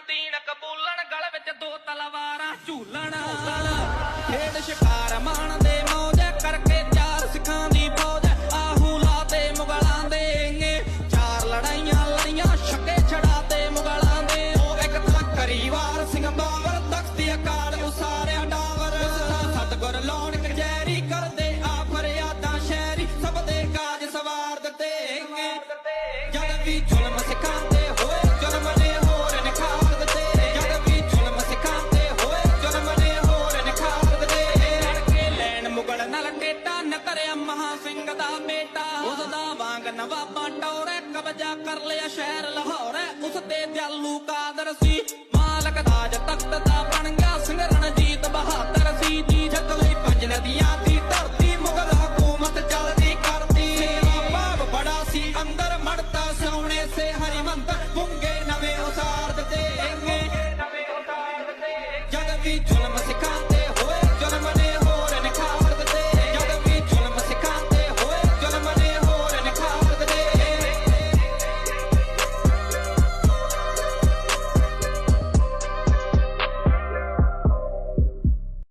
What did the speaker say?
ਦੀਨ ਕਬੂਲਣ ਗਲ ਵਿੱਚ ਦੋ ਤਲਵਾਰਾਂ ਝੂਲਣ। ਖੇਡ ਸ਼ਿਕਾਰ ਮਾਣਦੇ ਮੌਜ ਕਰਕੇ ਚਾਰ ਸਿੱਖਾਂ ਦੀ ਫੌਜ। ਆਹੂ ਲਾਤੇ ਮੁਗਲਾਂ ਦੇ ਇੰਗੇ ਚਾਰ ਲੜਾਈਆਂ ਲੜੀਆਂ, ਛੱਕੇ ਛੜਾਤੇ ਮੁਗਲਾਂ ਦੇ। ਉਹ ਇੱਕ ਤਾਂ ਕਰੀਵਾਰ ਸਿੰਘ ਬਾਵਰ ਤਖਤੀ ਅਕਾਲ ਉਸਾਰਿਆ ਡਾਵਰ। ਸਤਗੁਰ ਲਾਉਣ ਕਚਹਿਰੀ ਕਰਦੇ ਆ ਫਰਿਆਦਾਂ ਸ਼ਹਿਰੀ। ਸਭ ਦੇ ਕਾਜ ਸਵਾਰ ਦਿੱਤੇ ਇੰਗੇ ਜਦ ਵੀ ਜ਼ੁਲਮ ਬੇਟਾ ਨਕਰਿਆ ਮਹਾ ਸਿੰਘ ਦਾ ਬੇਟਾ। ਉਸ ਦਾ ਵਾਂਗ ਨਵਾਬਾ ਟੌਰੇ ਕਬਜ਼ਾ ਕਰ ਲਿਆ ਸ਼ਹਿਰ ਲਾਹੌਰ ਉਸ ਤੇ ਦਿਆਲੂ ਕਾਦਰ ਸੀ, ਮਾਲਕ ਤਾਜ ਤਖਤ ਦਾ ਬਣ ਗਿਆ ਸਿੰਘ ਰਣਜੀਤ ਬਹਾਦਰ ਸੀ। ਜੀ ਜੱਟ ਲਈ ਪੰਜ ਨਦੀਆਂ ਧਰਤੀ, ਮੁਗਲ ਹਕੂਮਤ ਚੱਲਦੀ ਕਰਦੀ। ਸੇਵਾ ਭਾਵ ਬੜਾ ਨਵੇਂ ਜਦ ਵੀ ਜ਼ੁਲਮ